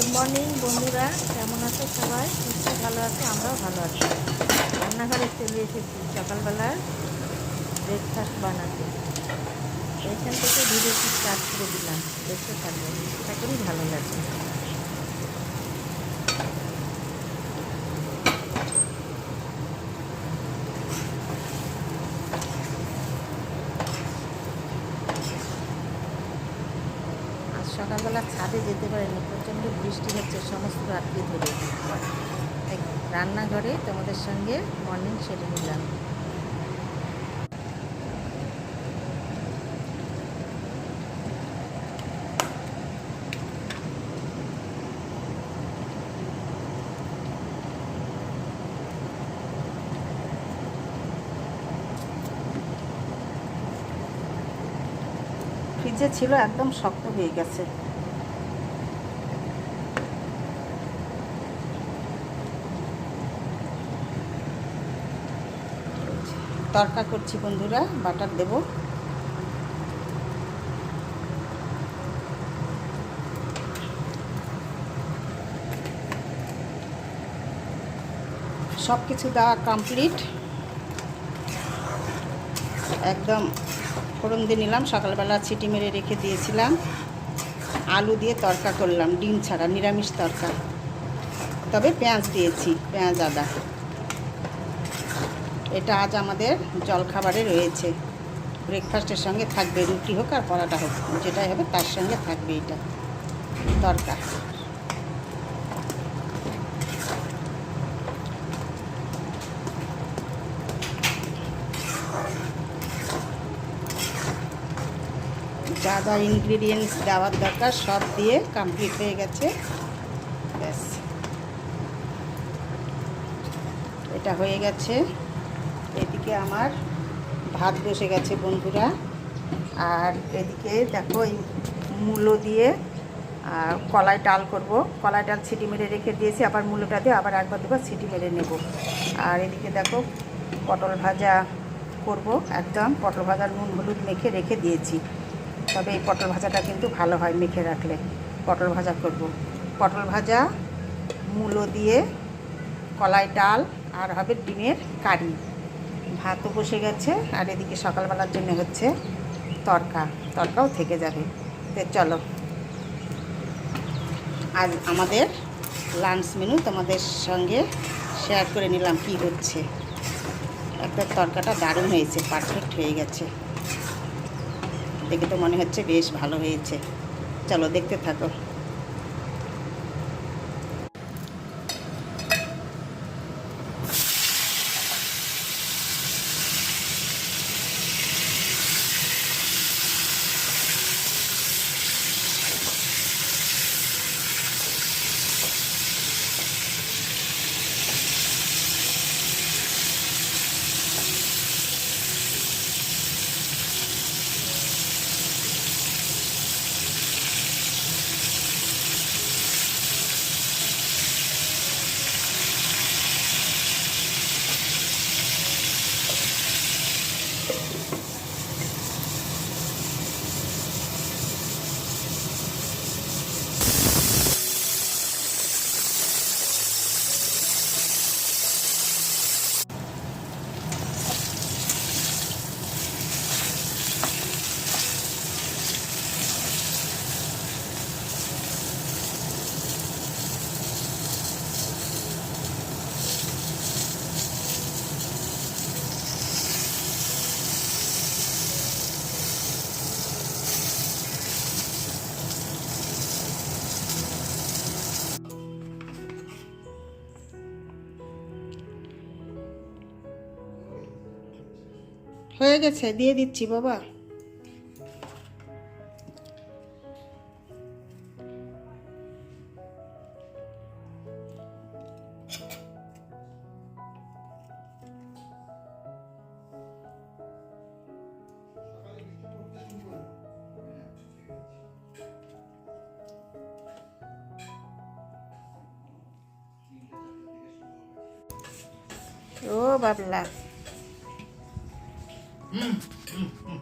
Good morning বন্ধুরা। কেমন আছে সবাই? নিশ্চয়ই ভালো আছে, আমরাও ভালো আছি। রান্নাঘরে চলে এসেছি সকালবেলা ব্রেকফাস্ট বানাতে। এখান থেকে ভিডিওটি স্টার্ট করে দিলাম। দেখতে থাকবেন আশা করি ভালো লাগবে আজ সকালবেলা ছাদে যেতে পারিনি, প্রচণ্ড বৃষ্টি হচ্ছে, সমস্ত রাত্রি ধরে। রান্নাঘরে তোমাদের সঙ্গে মর্নিং সেরে নিলাম। ফ্রিজে ছিল একদম শক্ত হয়ে গেছে। তরকা করছি বন্ধুরা, বাটার দেব। সব কিছু দেওয়া কমপ্লিট একদম ফোড়ন দিয়ে নিলাম। সকালবেলা ছিটি মেরে রেখে দিয়েছিলাম। আলু দিয়ে তরকা করলাম, ডিম ছাড়া, নিরামিষ তরকা। তবে পেঁয়াজ দিয়েছি, পেঁয়াজ, আদা। এটা আজ আমাদের জলখাবারে রয়েছে। ব্রেকফাস্টের সঙ্গে থাকবে রুটি হোক আর পরাটা হোক, যেটাই হবে তার সঙ্গে থাকবে এটা তরকা। যা ইনগ্রিডিয়েন্টস দেওয়ার দরকার, সব দিয়ে কমপ্লিট হয়ে গেছে। ব্যাস। এটা হয়ে গেছে। এদিকে আমার ভাত বসে গেছে বন্ধুরা। আর এদিকে দেখো এই মূলো দিয়ে আর কলাই ডাল করব। কলাই ডাল ছিটি মেরে রেখে দিয়েছি, আবার মূলোটা দিয়ে আবার একবার দুবার ছিটি মেরে নেব। আর এদিকে দেখো পটল ভাজা করব, একদম পটল ভাজা নুন হলুদ মেখে রেখে দিয়েছি। তবে এই পটল ভাজাটা কিন্তু ভালো হয় মেখে রাখলে। পটল ভাজা করব। পটল ভাজা, মূলো দিয়ে কলাই ডাল আর হবে ডিমের কারি। ভাতও বসে গেছে আর এদিকে সকালবেলার জন্য হচ্ছে তরকা। তরকাও থেকে যাবে। তো চলো। আজ আমাদের লাঞ্চ মেনু তোমাদের সঙ্গে শেয়ার করে নিলাম কি হচ্ছে। একটা তরকাটা দারুণ হয়েছে পারফেক্ট হয়ে গেছে। দেখে তো মনে হচ্ছে বেশ ভালো হয়েছে। চলো দেখতে থাকো। হয়ে গেছে দিয়ে দিচ্ছি বাবা। ও বাবলা। 음, 음, 음.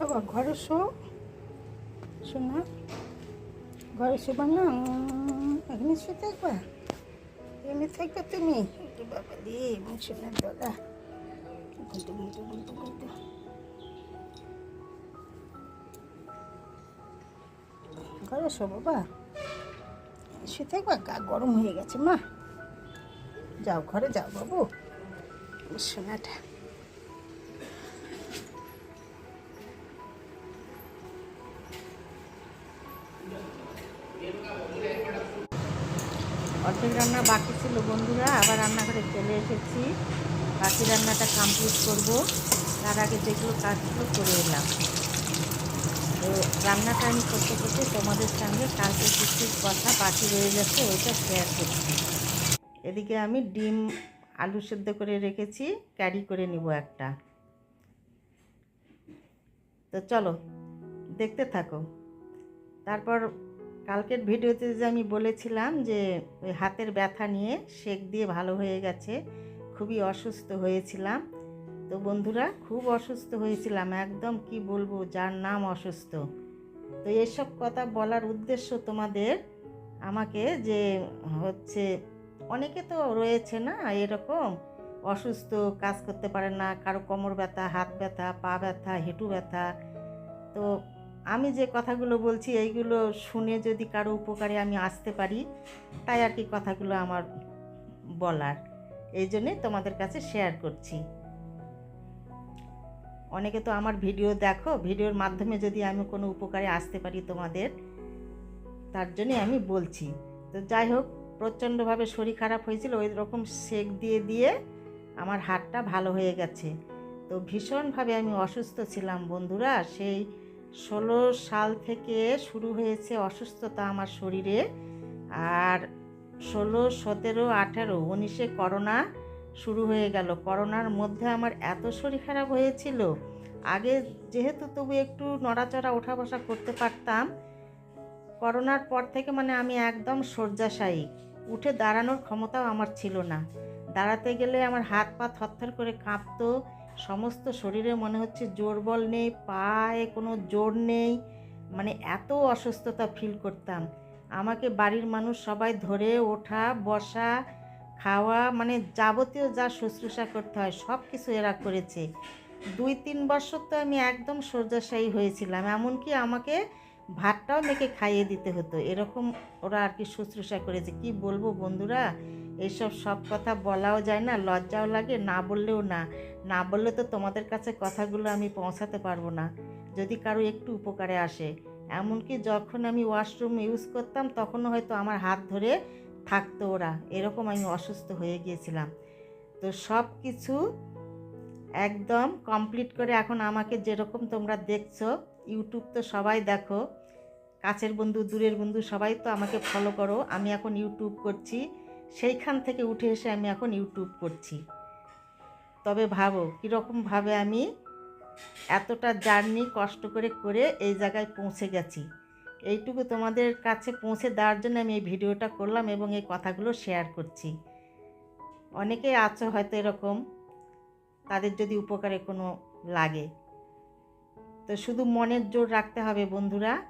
अब घर सो सुना घर से बना এখানে শুয়ে থাকবা এখানে থাকবে তুমি। একটু বাবা দিয়ে এবং শোনার দাদা গুনটু গুনটু গুনটু গুনটু ঘরে শো বাবা। শুয়ে থাকবা গা গরম হয়ে গেছে মা। যাও ঘরে, যাও বাবু। সোনাটা বাকি ছিল বন্ধুরা, আবার রান্নাঘরে চলে এসেছি। বাকি রান্নাটা কমপ্লিট করব। তার আগে যেগুলো কাজগুলো করে এলাম। তো রান্নাটা আমি করতে করতে তোমাদের সঙ্গে কালকে কিছু কথা বাকি রয়ে গেছে, ওইটা শেয়ার করছি। এদিকে আমি ডিম আলু সেদ্ধ করে রেখেছি ক্যারি করে নিব একটা। তো চলো, দেখতে থাকো। তারপর কালকের ভিডিওতে যে আমি বলেছিলাম যে ওই হাতের ব্যথা নিয়ে শেক দিয়ে ভালো হয়ে গেছে, খুবই অসুস্থ হয়েছিলাম। তো বন্ধুরা, খুব অসুস্থ হয়েছিলাম, একদম কি বলব, যার নাম অসুস্থ। তো এসব কথা বলার উদ্দেশ্য তোমাদের আমাকে যে হচ্ছে, অনেকে তো রয়েছে না এরকম, অসুস্থ, কাজ করতে পারে না, কারও কোমর ব্যথা, হাত ব্যথা, পা ব্যথা, হেঁটু ব্যথা। তো আমি যে কথাগুলো বলছি, এইগুলো শুনে যদি কারও উপকারে আমি আসতে পারি, তাই আর কি কথাগুলো আমার বলার। এই জন্যে তোমাদের কাছে শেয়ার করছি। অনেকে তো আমার ভিডিও দেখো, ভিডিওর মাধ্যমে যদি আমি কোনো উপকারে আসতে পারি তোমাদের, তার জন্যে আমি বলছি। তো যাই হোক, প্রচণ্ডভাবে শরীর খারাপ হয়েছিল, ওই রকম সেক দিয়ে দিয়ে আমার হাতটা ভালো হয়ে গেছে। তো ভীষণভাবে আমি অসুস্থ ছিলাম বন্ধুরা, সেই ষোলো সাল থেকে শুরু হয়েছে অসুস্থতা আমার শরীরে। আর ষোলো, সতেরো, আঠারো উনিশে করোনা শুরু হয়ে গেল। করোনার মধ্যে আমার এত শরীর খারাপ হয়েছিল। আগে যেহেতু তবু একটু নড়াচড়া ওঠা বসা করতে পারতাম। করোনার পর থেকে মানে আমি একদম শয্যাশায়ী। উঠে দাঁড়ানোর ক্ষমতাও আমার ছিল না। দাঁড়াতে গেলে আমার হাত পা থরথর করে কাঁপতো। সমস্ত শরীরে মনে হচ্ছে জোর বল নেই, পায়ে কোনো জোর নেই মানে এত অসুস্থতা ফিল করতাম। আমাকে বাড়ির মানুষ সবাই ধরে ওঠা, বসা, খাওয়া মানে যাবতীয় যা শুশ্রূষা করতে হয় সব কিছু এরা করেছে। দুই তিন বছর তো আমি একদম শয্যাশায়ী হয়েছিলাম, এমনকি আমাকে ভাতটাও মেখে খাইয়ে দিতে হতো। এরকম ওরা আর কি শুশ্রূষা করেছে। কি বলব বন্ধুরা? এইসব সব কথা বলাও যায় না, লজ্জাও লাগে, না বললেও না। না বললে তো তোমাদের কাছে কথাগুলো আমি পৌঁছাতে পারব না, যদি কারও একটু উপকারে আসে। এমনকি যখন আমি ওয়াশরুম ইউজ করতাম, তখনও হয়তো আমার হাত ধরে থাকতো ওরা, এরকম আমি অসুস্থ হয়ে গিয়েছিলাম। তো সব কিছু একদম কমপ্লিট করে এখন আমাকে যেরকম তোমরা দেখছ, ইউটিউব তো সবাই দেখো, কাছের বন্ধু, দূরের বন্ধু সবাই তো আমাকে ফলো করো, আমি এখন ইউটিউব করছি। সেইখান থেকে উঠে এসে আমি এখন ইউটিউব করছি। তবে ভাবো, কীরকমভাবে আমি এতটা জার্নি কষ্ট করে করে এই জায়গায় পৌঁছে গেছি। এইটুকু তোমাদের কাছে পৌঁছে দেওয়ার জন্য আমি এই ভিডিওটা করলাম এবং এই কথাগুলো শেয়ার করছি। অনেকেই আছো হয়তো এরকম, তাদের যদি উপকারে কোনো লাগে। তো শুধু মনের জোর রাখতে হবে বন্ধুরা।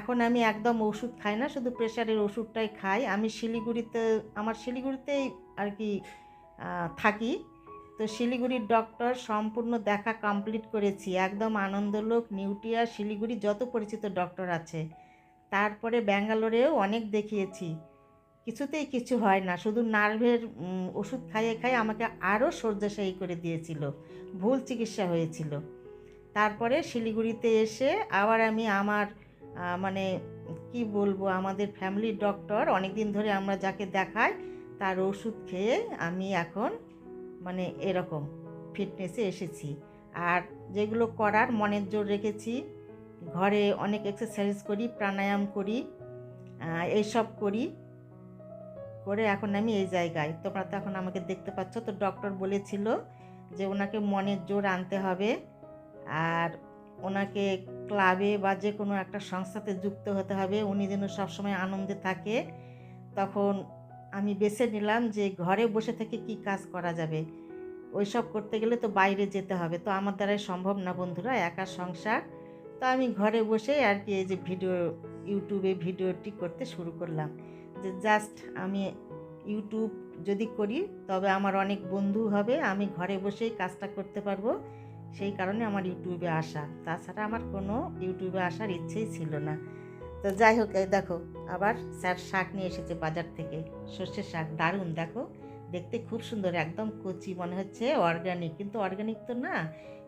এখন আমি একদম ওষুধ খাই না, শুধু প্রেশারের ওষুধটাই খাই। আমি শিলিগুড়িতে, আমার শিলিগুড়িতেই আর কি থাকি। তো শিলিগুড়ির ডক্টর সম্পূর্ণ দেখা কমপ্লিট করেছি। একদম আনন্দলোক, নিউটিয়া, শিলিগুড়ি যত পরিচিত ডক্টর আছে। তারপরে ব্যাঙ্গালোরেও অনেক দেখিয়েছি। কিছুতেই কিছু হয় না, শুধু নার্ভের ওষুধ খাইয়ে খাইয়ে আমাকে আরও শয্যাশায়ী করে দিয়েছিল। ভুল চিকিৎসা হয়েছিল। তারপরে শিলিগুড়িতে এসে আবার আমি আমার মানে কি বলব, আমাদের ফ্যামিলির ডক্টর অনেক দিন ধরে আমরা যাকে দেখাই, তার ওষুধ খেয়ে আমি এখন মানে এরকম ফিটনেসে এসেছি। আর যেগুলো করার মনের জোর রেখেছি, ঘরে অনেক এক্সারসাইজ করি, প্রাণায়াম করি এইসব করি, করে এখন আমি এই জায়গায়। তোমরা তো এখন আমাকে দেখতে পাচ্ছ, তো ডক্টর বলেছিল যে ওনাকে মনের জোর আনতে হবে। আর ওনাকে ক্লাবে বা যে কোনো একটা সংস্থাতে যুক্ত হতে হবে। উনি যেন সবসময় আনন্দে থাকে। তখন আমি বেছে নিলাম যে ঘরে বসে থেকে কি কাজ করা যাবে। ওই সব করতে গেলে তো বাইরে যেতে হবে। তো আমার দ্বারাই সম্ভব না বন্ধুরা, একা সংসার। তো আমি ঘরে বসে আর কি এই যে ভিডিও, ইউটিউবে ভিডিওটি করতে শুরু করলাম। যে জাস্ট আমি ইউটিউব যদি করি, তবে আমার অনেক বন্ধু হবে, আমি ঘরে বসেই কাজটা করতে পারব। সেই কারণে আমার ইউটিউবে আসা। তাছাড়া আমার কোনো ইউটিউবে আসার ইচ্ছেই ছিল না। তো যাই হোক, এই দেখো, আবার স্যার শাক নিয়ে এসেছে বাজার থেকে। সর্ষের শাক, দারুণ, দেখো। দেখতে খুব সুন্দর, একদম কচি, মনে হচ্ছে অর্গানিক কিন্তু অর্গানিক তো না,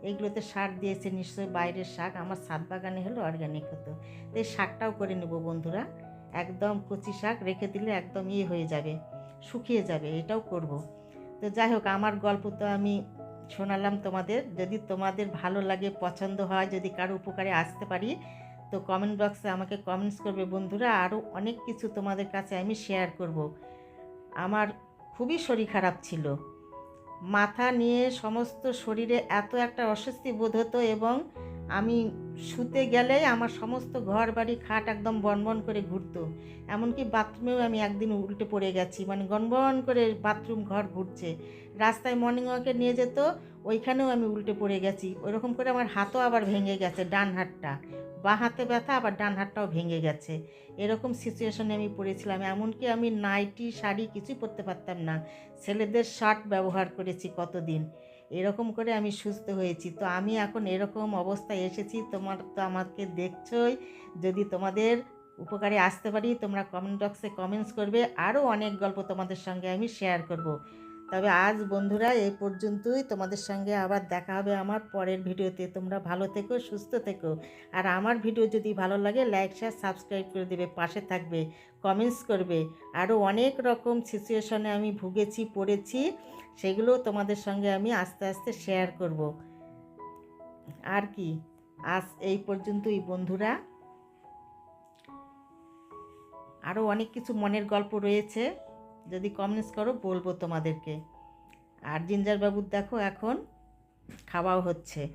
এগুলোতে সার দিয়েছে নিশ্চয়ই বাইরের শাক। আমার ছাদ বাগানে হলো অর্গানিক হতো। তো এই শাকটাও করে নেব বন্ধুরা। একদম কচি শাক রেখে দিলে একদম ইয়ে হয়ে যাবে, শুকিয়ে যাবে, এটাও করব। তো যাই হোক, আমার গল্প তো আমি শোনালাম তোমাদের। যদি তোমাদের ভালো লাগে, পছন্দ হয়, যদি কারও উপকারে আসতে পারি, তো কমেন্ট বক্সে আমাকে কমেন্টস করবে। বন্ধুরা আরও অনেক কিছু তোমাদের কাছে আমি শেয়ার করব। আমার খুবই শরীর খারাপ ছিল। মাথা নিয়ে সমস্ত শরীরে এত একটা অস্বস্তি বোধ হতো এবং আমি শুতে গেলে আমার সমস্ত ঘর বাড়ি খাট একদম বনবন করে ঘুরতো। এমনকি বাথরুমেও আমি একদিন উল্টে পড়ে গেছি মানে গনবন করে বাথরুম ঘর ঘুরছে। রাস্তায় মর্নিং ওয়াকে নিয়ে যেত, ওইখানেও আমি উল্টে পড়ে গেছি। ওইরকম করে আমার হাতও আবার ভেঙে গেছে ডান হাতটা। বা হাতে ব্যথা, আবার ডান হাতটাও ভেঙে গেছে। এরকম সিচুয়েশনে আমি পড়েছিলাম। এমনকি আমি নাইটি, শাড়ি কিছুই পরতে পারতাম না। ছেলেদের শার্ট ব্যবহার করেছি কতদিন। এরকম করে আমি সুস্থ হয়েছি। তো আমি এখন এরকম অবস্থায় এসেছি, তোমার তো আমাকে দেখছই। যদি তোমাদের উপকারে আসতে পারি, তোমরা কমেন্ট বক্সে কমেন্টস করবে। আরও অনেক গল্প তোমাদের সঙ্গে আমি শেয়ার করব। তবে আজ বন্ধুরা এই পর্যন্তই। তোমাদের সঙ্গে আবার দেখা হবে আমার পরের ভিডিওতে। তোমরা ভালো থেকো, সুস্থ থেকো। আর আমার ভিডিও যদি ভালো লাগে লাইক শেয়ার সাবস্ক্রাইব করে দেবে, পাশে থাকবে কমেন্টস করবে। আরও অনেক রকম সিচুয়েশনে আমি ভুগেছি, পড়েছি, সেগুলো তোমাদের সঙ্গে আমি আস্তে আস্তে শেয়ার করব। আর কি, আজ এই পর্যন্তই বন্ধুরা। আরও অনেক কিছু মনের গল্প রয়েছে। যদি কমেন্টস করো, বলব তোমাদেরকে। আর জিঞ্জারবাবুর দেখো এখন খাওয়াও হচ্ছে।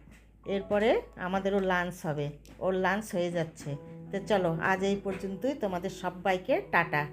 এরপরে আমাদেরও লাঞ্চ হবে। ওর লাঞ্চ হয়ে যাচ্ছে। তো চলো, আজ এই পর্যন্তই। তোমাদের সবাইকে টাটা।